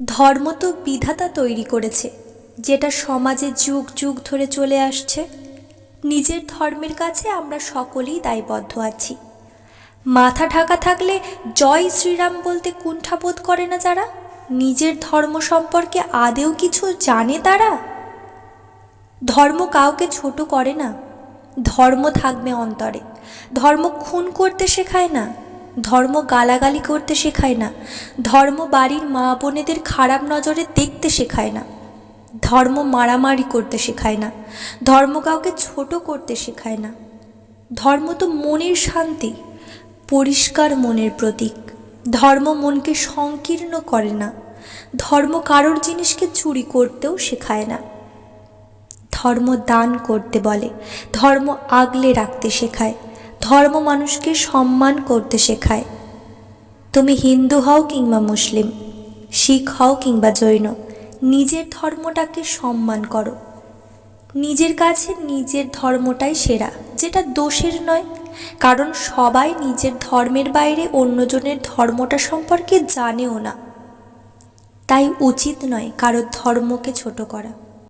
ধর্ম তো বিধাতা তৈরি করেছে, যেটা সমাজে যুগ যুগ ধরে চলে আসছে। নিজের ধর্মের কাছে আমরা সকলেই দায়বদ্ধ আছি। মাথা ঢাকা থাকলে জয় শ্রীরাম বলতে কুণ্ঠাবোধ করে না যারা? নিজের ধর্ম সম্পর্কে আদেও কিছু জানে তারা? ধর্ম কাউকে ছোট করে না, ধর্ম থাকবে অন্তরে। ধর্ম খুন করতে শেখায় না ধর্ম গালাগালি করতে শেখায় না। ধর্ম বাড়ির মা বোনেদের খারাপ নজরে দেখতে শেখায় না। ধর্ম মারামারি করতে শেখায় না। ধর্ম কাউকে ছোট করতে শেখায় না। ধর্ম তো মনের শান্তি, পরিষ্কার মনের প্রতীক। ধর্ম মনকে সংকীর্ণ করে না। ধর্ম কারোর জিনিসকে চুরি করতেও শেখায় না। ধর্ম দান করতে বলে। ধর্ম আগলে রাখতে শেখায়। ধর্ম মানুষকে সম্মান করতে শেখায়। তুমি হিন্দু হও কিংবা মুসলিম, শিখ হও কিংবা জৈন, নিজের ধর্মটাকে সম্মান করো। নিজের কাছে নিজের ধর্মটাই সেরা, যেটা দোষের নয়। কারণ সবাই নিজের ধর্মের বাইরে অন্যজনের ধর্মটা সম্পর্কে জানেও না। তাই উচিত নয় কারোর ধর্মকে ছোট করা।